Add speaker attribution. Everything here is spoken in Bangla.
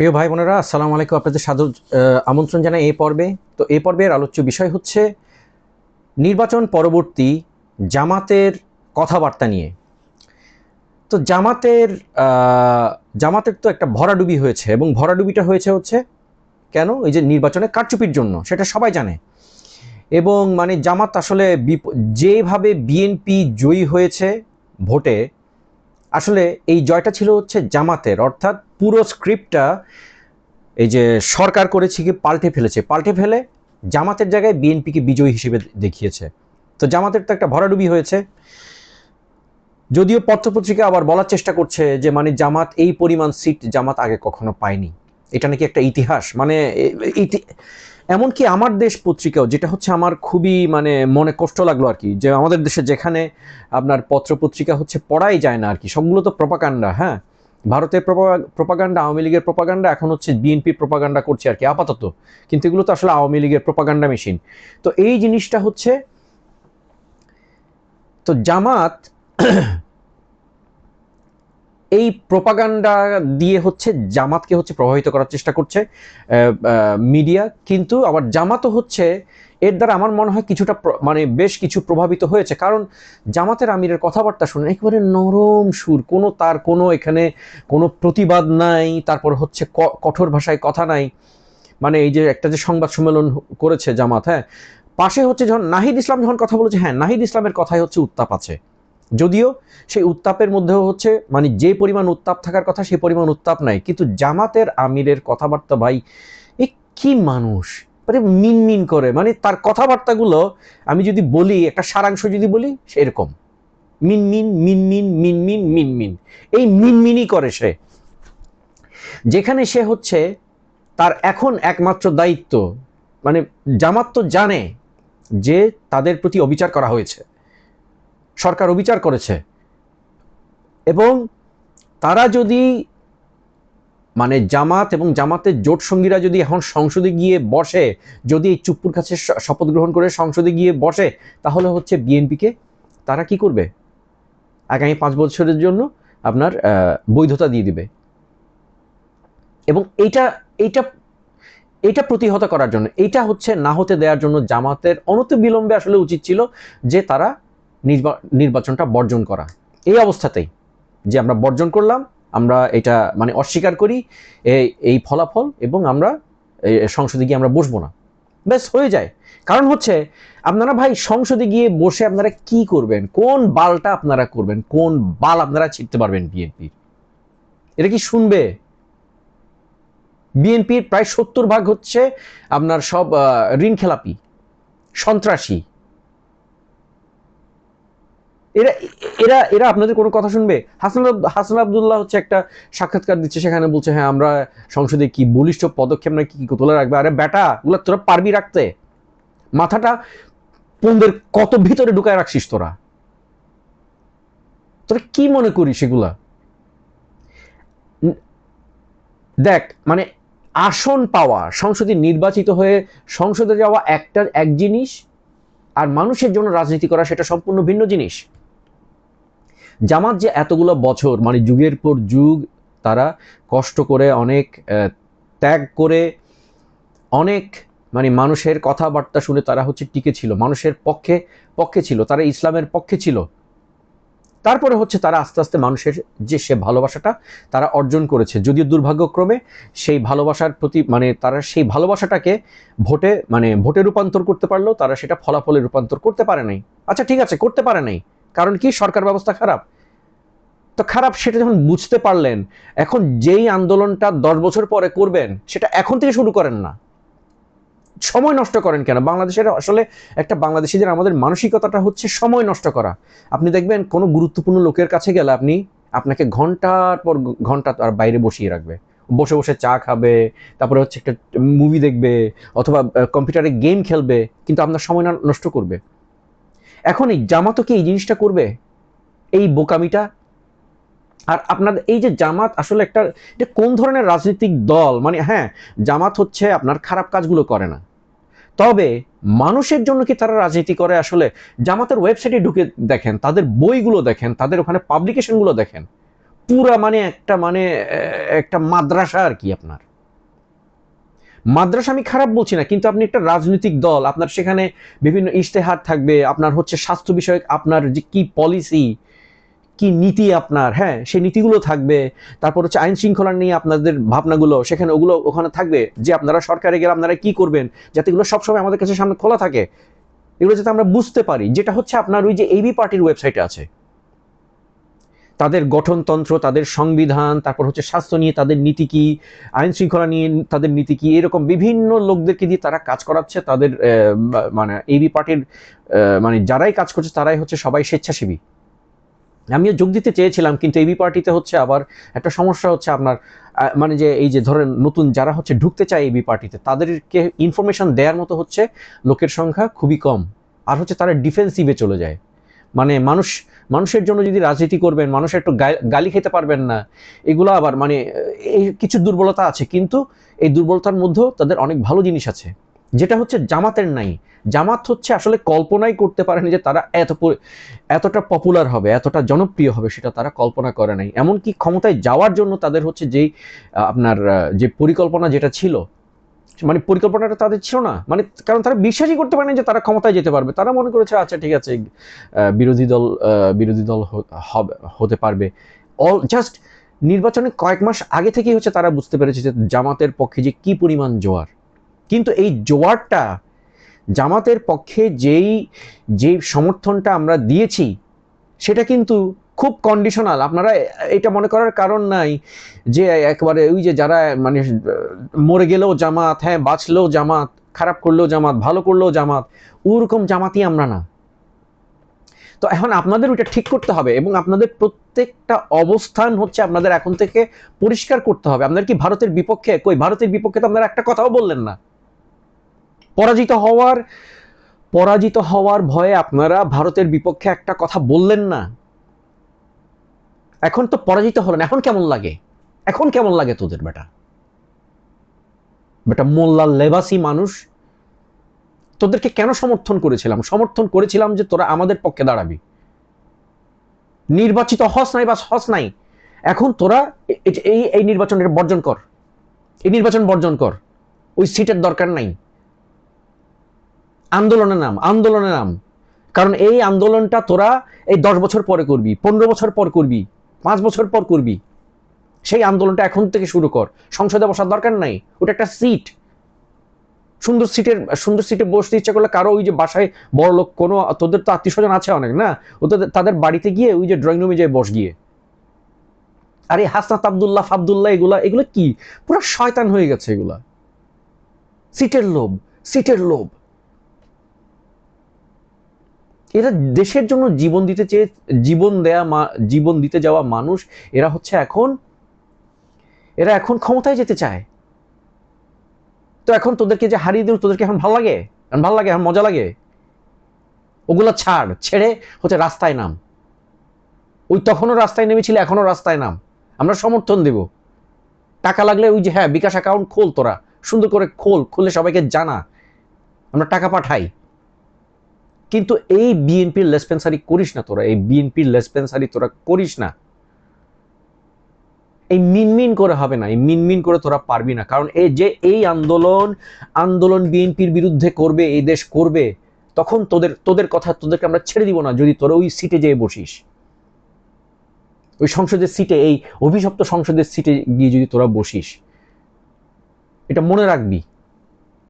Speaker 1: প্রিয় ভাই বোনেরা, আসসালামু আলাইকুম। আপনাদের সাধু আমন্ত্রণ জানাই এই পর্বে। তো এই পর্বের আলোচ্য বিষয় হচ্ছে নির্বাচন পরবর্তী জামাতের কথাবার্তা নিয়ে। তো জামাতের জামাতের তো একটা ভরাডুবি হয়েছে এবং ভরাডুবিটা হয়েছে হচ্ছে কেন? এই যে নির্বাচনে কারচুপির জন্য, সেটা সবাই জানে। এবং মানে জামাত আসলে যেভাবে বিএনপি জয়ী হয়েছে ভোটে, আসলে এই জয়টা ছিল হচ্ছে জামাতের। অর্থাৎ পুরো স্ক্রিপ্টটা এই যে সরকার করেছে কি পাল্টে ফেলেছে? পাল্টে ফেলে জামাতের জায়গায় বিএনপিকে বিজয়ী হিসেবে দেখিয়েছে। তো জামাতের তো একটা ভরাডুবি হয়েছে। যদিও পত্রপত্রিকা আবার বলার চেষ্টা করছে যে মানে জামাত এই পরিমাণ সিট জামাত আগে কখনো পায়নি। এটা নাকি একটা ইতিহাস? মানে এমনকি আমার দেশ পত্রিকাও, যেটা হচ্ছে আমার খুবই মানে মনে কষ্ট লাগল আর কি, যে আমাদের দেশে যেখানে আপনার পত্রপত্রিকা হচ্ছে, পড়াই যায় না আর কি। সবগুলো তো প্রপাকাণ্ডা হ্যাঁ? ভারতের প্রপাগান্ডা, আওয়ামী লীগের প্রপাগান্ডা, এখন হচ্ছে বিএনপি প্রপাগান্ডা করছে আর কি, আপাতত। কিন্তু এগুলো তো আসলে আওয়ামী লীগের প্রপাগান্ডা মেশিন। তো এই জিনিসটা হচ্ছে, তো জামাত এই প্রপাগান্ডা দিয়ে হচ্ছে জামাতকে হচ্ছে প্রভাবিত করার চেষ্টা করছে মিডিয়া। কিন্তু আবার জামাতও হচ্ছে এর দ্বারা আমার মনে হয় কিছুটা মানে বেশ কিছু প্রভাবিত হয়েছে। কারণ জামাতের আমিরের কথাবার্তা শুনে একেবারে নরম সুর, কোনো তার, কোনো এখানে কোনো প্রতিবাদ নাই, তারপর হচ্ছে কঠোর ভাষায় কথা নাই। মানে এই যে একটা যে সংবাদ সম্মেলন করেছে জামাত হ্যাঁ পাশে হচ্ছে যখন নাহিদ ইসলাম যখন কথা বলেছে হ্যাঁ নাহিদ ইসলামের কথাই হচ্ছে উত্তাপ আছে। যদিও সেই উত্তাপের মধ্যেও হচ্ছে মানে যে পরিমাণ উত্তাপ থাকার কথা সেই পরিমাণ উত্তাপ নাই। কিন্তু জামাতের আমিরের কথাবার্তা ভাই, এ কি মানুষ! মানে মিনমিন করে। মানে তার কথাবার্তাগুলো আমি যদি বলি, একটা সারাংশ যদি বলি সেরকম মিনমিন মিনমিন মিনমিন মিনমিন। এই মিন মিনমিনই করে সে। যেখানে সে হচ্ছে তার এখন একমাত্র দায়িত্ব। মানে জামাত তো জানে যে তাদের প্রতি অবিচার করা হয়েছে। সরকার অবিচার করেছে। এবং তারা যদি মানে জামাত এবং জামাতের জোট সঙ্গীরা যদি এখন সংসদে গিয়ে বসে, যদি এই চুপ্পুর কাছে শপথ গ্রহণ করে সংসদে গিয়ে বসে, তাহলে হচ্ছে বিএনপিকে তারা কি করবে? আগামী পাঁচ বছরের জন্য আপনার বৈধতা দিয়ে দিবে। এবং এইটা এইটা এইটা প্রতিহত করার জন্য, এইটা হচ্ছে না হতে দেওয়ার জন্য জামাতের অনতি বিলম্বে আসলে উচিত ছিল যে তারা নির্বা- নির্বাচনটা বর্জন করা। এই অবস্থাতেই যে আমরা বর্জন করলাম আমরা এটা মানে অস্বীকার করি এই এই ফলাফল এবং আমরা সংসদে গিয়ে আমরা বসবো না। ব্যাস, হয়ে যায়। কারণ হচ্ছে, আপনারা ভাই সংসদে গিয়ে বসে আপনারা কি করবেন? কোন বালটা আপনারা করবেন? কোন বাল আপনারা ছিটতে পারবেন বিএনপির? এটা কি শুনবে? বিএনপির প্রায় সত্তর ভাগ হচ্ছে আপনার সব ঋণ খেলাপি, সন্ত্রাসী। এরা এরা এরা আপনাদের কোনো কথা শুনবে? হাসান হাসান আবদুল্লাহ হচ্ছে একটা সাক্ষাৎকার দিচ্ছে, সেখানে বলছে হ্যাঁ আমরা সংসদে কি বলিষ্ঠ পদক্ষেপ না কি কি তোলা রাখবে? আরে বেটা, ওগুলো তোরা পারবি রাখতে। মাথাটা পন্দের কত ভিতরে ঢুকায় রাখছিস তোরা? তোরা কি মনে করিস সেগুলা দেখ মানে আসন পাওয়া, সংসদে নির্বাচিত হয়ে সংসদে যাওয়া একটা এক জিনিস, আর মানুষের জন্য রাজনীতি করা সেটা সম্পূর্ণ ভিন্ন জিনিস। জামাত যে এতগুলো বছর মানে যুগের পর যুগ, তারা কষ্ট করে অনেক ত্যাগ করে অনেক মানে মানুষের কথাবার্তা শুনে তারা হচ্ছে টিকে ছিল, মানুষের পক্ষে পক্ষে ছিল, তারা ইসলামের পক্ষে ছিল। তারপরে হচ্ছে তারা আস্তে আস্তে মানুষের যে সে ভালোবাসাটা তারা অর্জন করেছে। যদিও দুর্ভাগ্যক্রমে সেই ভালোবাসার প্রতি মানে তারা সেই ভালোবাসাটাকে ভোটে মানে ভোটে রূপান্তর করতে পারলেও তারা সেটা ফলাফলে রূপান্তর করতে পারে নাই। আচ্ছা ঠিক আছে, করতে পারে নাই। কারণ কি? সরকার ব্যবস্থা খারাপ। তো খারাপ সেটা যখন বুঝতে পারলেন, এখন যেই আন্দোলনটা দশ বছর পরে করবেন, সেটা এখন থেকে শুরু করেন না। সময় নষ্ট করেন কেন? বাংলাদেশের আসলে একটা বাংলাদেশিদের আমাদের মানসিকতাটা হচ্ছে সময় নষ্ট করা। আপনি দেখবেন কোনো গুরুত্বপূর্ণ লোকের কাছে গেলে আপনি আপনাকে ঘণ্টার পর ঘণ্টা তার বাইরে বসিয়ে রাখবে। বসে বসে চা খাবে, তারপরে হচ্ছে একটা মুভি দেখবে, অথবা কম্পিউটারে গেম খেলবে, কিন্তু আপনার সময় নষ্ট করবে। এখন এই জামাতও কি এই জিনিসটা করবে? এই বোকামিটা? আর আপনার এই যে জামাত আসলে একটা এটা কোন ধরনের রাজনৈতিক দল? মানে হ্যাঁ জামাত হচ্ছে আপনার খারাপ কাজগুলো করে না। তবে মানুষের জন্য কি তারা রাজনীতি করে? আসলে জামাতের ওয়েবসাইটে ঢুকে দেখেন, তাদের বইগুলো দেখেন, তাদের ওখানে পাবলিকেশনগুলো দেখেন। পুরা মানে একটা মানে একটা মাদ্রাসা আর কি আপনার। মাদ্রাসা আমি খারাপ বলছি না, কিন্তু আপনি একটা রাজনৈতিক দল, আপনার সেখানে বিভিন্ন ইশতেহার থাকবে, আপনার হচ্ছে স্বাস্থ্য বিষয়ক, আপনার যে কি পলিসি কি নীতি আপনার হ্যাঁ সেই নীতিগুলো থাকবে, তারপর হচ্ছে আইন শৃঙ্খলা নিয়ে আপনাদের ভাবনাগুলো, সেখানে ওগুলো ওখানে থাকবে, যে আপনারা সরকারে গেলে আপনারা কি করবেন, যাতে এগুলো সবসময় আমাদের কাছে সামনে খোলা থাকে, এগুলো যাতে আমরা বুঝতে পারি, যেটা হচ্ছে আপনার ওই যে এবি পার্টির ওয়েবসাইটে আছে। তাদের গঠনতন্ত্র, তাদের সংবিধান, তারপর হচ্ছে স্বাস্থ্য নিয়ে তাদের নীতি কি, আইন শৃঙ্খলা নিয়ে তাদের নীতি কি, এরকম বিভিন্ন লোকদেরকে দিয়ে তারা কাজ করাচ্ছে। তাদের মানে এবি পার্টির মানে যারাই কাজ করছে তারাই হচ্ছে সবাই স্বেচ্ছাসেবী। আমিও যোগ দিতে চেয়েছিলাম, কিন্তু এবি পার্টিতে হচ্ছে আবার একটা সমস্যা হচ্ছে আপনার মানে যে এই যে ধরেন নতুন যারা হচ্ছে ঢুকতে চায় এবি পার্টিতে, তাদেরকে ইনফরমেশন দেওয়ার মতো হচ্ছে লোকের সংখ্যা খুবই কম। আর হচ্ছে তারা ডিফেন্সিভে চলে যায়। মানে মানুষ, মানুষের জন্য যদি রাজনীতি করবেন মানুষের একটু গালি খেতে পারবেন না, এগুলো আবার মানে এই কিছু দুর্বলতা আছে, কিন্তু এই দুর্বলতার মধ্যেও তাদের অনেক ভালো জিনিস আছে। যেটা হচ্ছে জামাতের নাই। জামাত হচ্ছে আসলে কল্পনাই করতে পারেনি যে তারা এত এতটা পপুলার হবে, এতটা জনপ্রিয় হবে, সেটা তারা কল্পনা করে নাই। এমনকি ক্ষমতায় যাওয়ার জন্য তাদের হচ্ছে যেই আপনার যে পরিকল্পনা যেটা ছিল মানে পরিকল্পনাটা তাদের ছিল না। মানে কারণ তারা বিশ্বাসই করতে পারে না যে তারা ক্ষমতায় যেতে পারবে। তারা মনে করেছে আচ্ছা ঠিক আছে বিরোধী দল বিরোধী দল হতে পারবে। অল, জাস্ট নির্বাচনে কয়েক মাস আগে থেকেই হচ্ছে তারা বুঝতে পেরেছে যে জামাতের পক্ষে যে কি পরিমাণ জোয়ার। কিন্তু এই জোয়ারটা জামাতের পক্ষে যেই যেই সমর্থনটা আমরা দিয়েছি, সেটা কিন্তু খুব কন্ডিশনাল আপনারা এটা মনে করার কারণ নাই যে একবারে ওই যে যারা মানে মরে গেলেও জামাত হ্যাঁ বাঁচলেও জামাত, খারাপ করলেও জামাত, ভালো করলেও জামাত, ওরকম জামাতই আমরা না। তো এখন আপনাদের ওইটা ঠিক করতে হবে এবং আপনাদের প্রত্যেকটা অবস্থান হচ্ছে আপনাদের এখন থেকে পরিষ্কার করতে হবে। আপনাদের কি ভারতের বিপক্ষে, কই, ভারতের বিপক্ষে তো আপনারা একটা কথাও বললেন না। পরাজিত হওয়ার পরাজিত হওয়ার ভয়ে আপনারা ভারতের বিপক্ষে একটা কথা বললেন না। এখন তো পরাজিত হলেন এখন কেমন লাগে? এখন কেমন লাগে তোদের, বেটা? বেটা, মোল্লা লেবাসি মানুষ, তোদেরকে কেন সমর্থন করেছিলাম? সমর্থন করেছিলাম যে তোরা আমাদের পক্ষে দাঁড়াবি। নির্বাচিত হস নাই বা হস নাই। এখন তোরা এই এই নির্বাচনের বর্জন কর। এই নির্বাচন বর্জন কর। ওই সিটের দরকার নাই। আন্দোলনে নাম আন্দোলনে নাম। কারণ এই আন্দোলনটা তোরা এই দশ বছর পরে করবি, পনেরো বছর পর করবি। পাঁচ বছর পর করবি। সেই আন্দোলনটা এখন থেকে শুরু কর। সংসদে বসার দরকার নাই। ওটা একটা সিট সুন্দর সিটের সুন্দর সিটে বসতে ইচ্ছা করলে কারও ওই যে বাসায় বড় লোক কোনো, তোদের তো আত্মীয় স্বজন আছে অনেক না? ওদের তাদের বাড়িতে গিয়ে ওই যে ড্রয়িং রুমে যায় বস গিয়ে। আরে হাসনাত আবদুল্লাহ, ফাবদুল্লাহ এগুলা, এগুলো কি? পুরো শয়তান হয়ে গেছে এগুলা। সিটের লোভ সিটের লোভ। এরা দেশের জন্য জীবন দিতে চেয়ে, জীবন দেয়া জীবন দিতে যাওয়া মানুষ, এরা হচ্ছে এখন, এরা এখন ক্ষমতায় যেতে চায়। তো এখন তোদেরকে যে হারিয়ে দিল, তোদেরকে এখন ভালো লাগে? এখন ভালো লাগে, এখন মজা লাগে? ওগুলো ছাড়, ছেড়ে হচ্ছে রাস্তায় নাম। ওই তখনও রাস্তায় নেমেছিল, এখনও রাস্তায় নাম। আমরা সমর্থন দেব। টাকা লাগলে ওই যে হ্যাঁ বিকাশ অ্যাকাউন্ট খোল তোরা। সুন্দর করে খোল খুলে সবাইকে জানা। আমরা টাকা পাঠাই। কিন্তু এই বিএনপির লেসপেন্সারি করিস না তোরা, এই বিএনপির লেসপেন্সারি তোরা করিস না। এই মিনমিন করে হবে না, এই মিনমিন করে তোরা পারবি না। কারণ এই যে এই আন্দোলন আন্দোলন বিএনপির বিরুদ্ধে করবে, এই দেশ করবে, তখন তোদের তোদের কথা তোদেরকে আমরা ছেড়ে দিব না, যদি তোরা ওই সিটে যেয়ে বসিস। ওই সংসদের সিটে এই অভিশপ্ত সংসদের সিটে গিয়ে যদি তোরা বসিস, এটা মনে রাখবি।